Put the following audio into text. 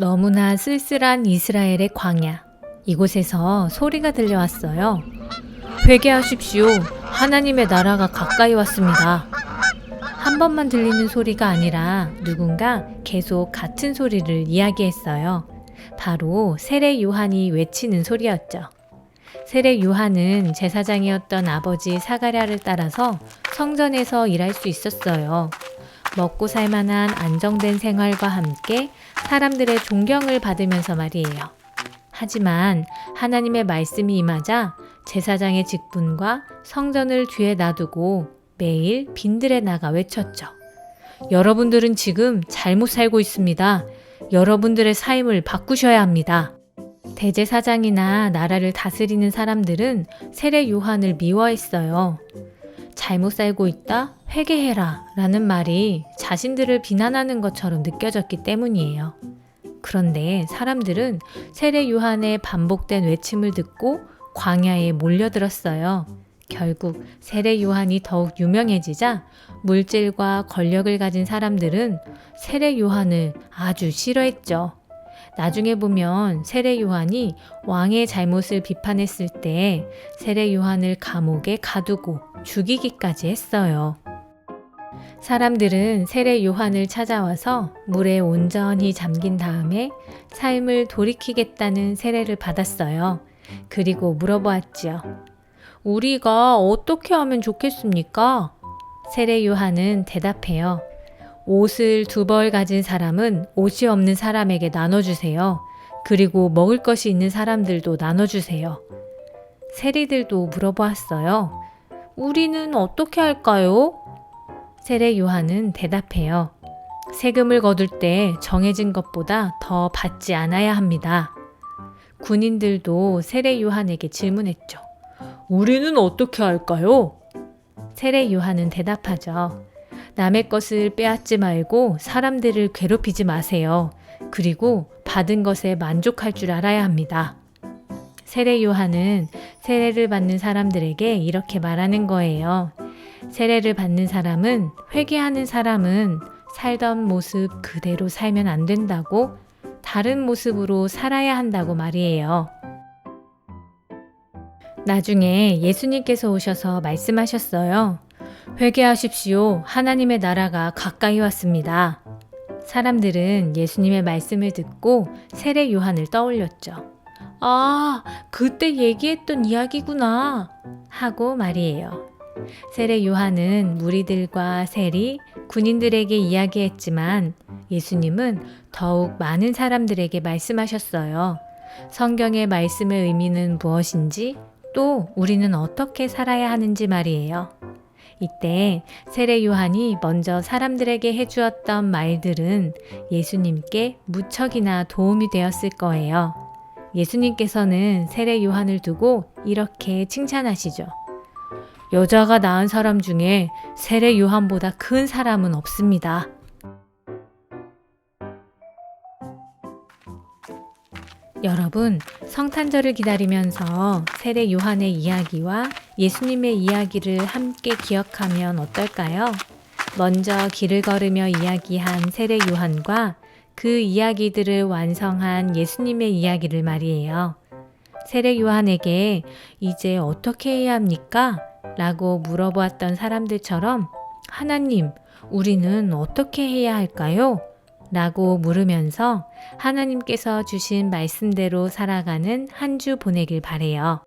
너무나 쓸쓸한 이스라엘의 광야. 이곳에서 소리가 들려왔어요. 회개하십시오. 하나님의 나라가 가까이 왔습니다. 한 번만 들리는 소리가 아니라 누군가 계속 같은 소리를 이야기했어요. 바로 세례 요한이 외치는 소리였죠. 세례 요한은 제사장이었던 아버지 사가랴를 따라서 성전에서 일할 수 있었어요. 먹고 살 만한 안정된 생활과 함께 사람들의 존경을 받으면서 말이에요. 하지만 하나님의 말씀이 임하자 제사장의 직분과 성전을 뒤에 놔두고 매일 빈들에 나가 외쳤죠. 여러분들은 지금 잘못 살고 있습니다. 여러분들의 삶을 바꾸셔야 합니다. 대제사장이나 나라를 다스리는 사람들은 세례 요한을 미워했어요. 잘못 살고 있다? 회개해라. 라는 말이 자신들을 비난하는 것처럼 느껴졌기 때문이에요. 그런데 사람들은 세례 요한의 반복된 외침을 듣고 광야에 몰려들었어요. 결국 세례 요한이 더욱 유명해지자 물질과 권력을 가진 사람들은 세례 요한을 아주 싫어했죠. 나중에 보면 세례 요한이 왕의 잘못을 비판했을 때 세례 요한을 감옥에 가두고 죽이기까지 했어요. 사람들은 세례 요한을 찾아와서 물에 온전히 잠긴 다음에 삶을 돌이키겠다는 세례를 받았어요. 그리고 물어보았지요. 우리가 어떻게 하면 좋겠습니까? 세례 요한은 대답해요. 옷을 두 벌 가진 사람은 옷이 없는 사람에게 나눠주세요. 그리고 먹을 것이 있는 사람들도 나눠주세요. 세리들도 물어보았어요. 우리는 어떻게 할까요? 세례 요한은 대답해요. 세금을 거둘 때 정해진 것보다 더 받지 않아야 합니다. 군인들도 세례 요한에게 질문했죠. 우리는 어떻게 할까요? 세례 요한은 대답하죠. 남의 것을 빼앗지 말고 사람들을 괴롭히지 마세요. 그리고 받은 것에 만족할 줄 알아야 합니다. 세례 요한은 세례를 받는 사람들에게 이렇게 말하는 거예요. 세례를 받는 사람은 회개하는 사람은 살던 모습 그대로 살면 안 된다고 다른 모습으로 살아야 한다고 말이에요. 나중에 예수님께서 오셔서 말씀하셨어요. 회개하십시오. 하나님의 나라가 가까이 왔습니다. 사람들은 예수님의 말씀을 듣고 세례 요한을 떠올렸죠. 아, 그때 얘기했던 이야기구나. 하고 말이에요. 세례 요한은 무리들과 세리, 군인들에게 이야기했지만 예수님은 더욱 많은 사람들에게 말씀하셨어요. 성경의 말씀의 의미는 무엇인지 또 우리는 어떻게 살아야 하는지 말이에요. 이때 세례 요한이 먼저 사람들에게 해주었던 말들은 예수님께 무척이나 도움이 되었을 거예요. 예수님께서는 세례 요한을 두고 이렇게 칭찬하시죠. 여자가 낳은 사람 중에 세례 요한보다 큰 사람은 없습니다. 여러분, 성탄절을 기다리면서 세례 요한의 이야기와 예수님의 이야기를 함께 기억하면 어떨까요? 먼저 길을 걸으며 이야기한 세례 요한과 그 이야기들을 완성한 예수님의 이야기를 말이에요. 세례 요한에게 이제 어떻게 해야 합니까? 라고 물어보았던 사람들처럼 하나님, 우리는 어떻게 해야 할까요? 라고 물으면서 하나님께서 주신 말씀대로 살아가는 한 주 보내길 바래요.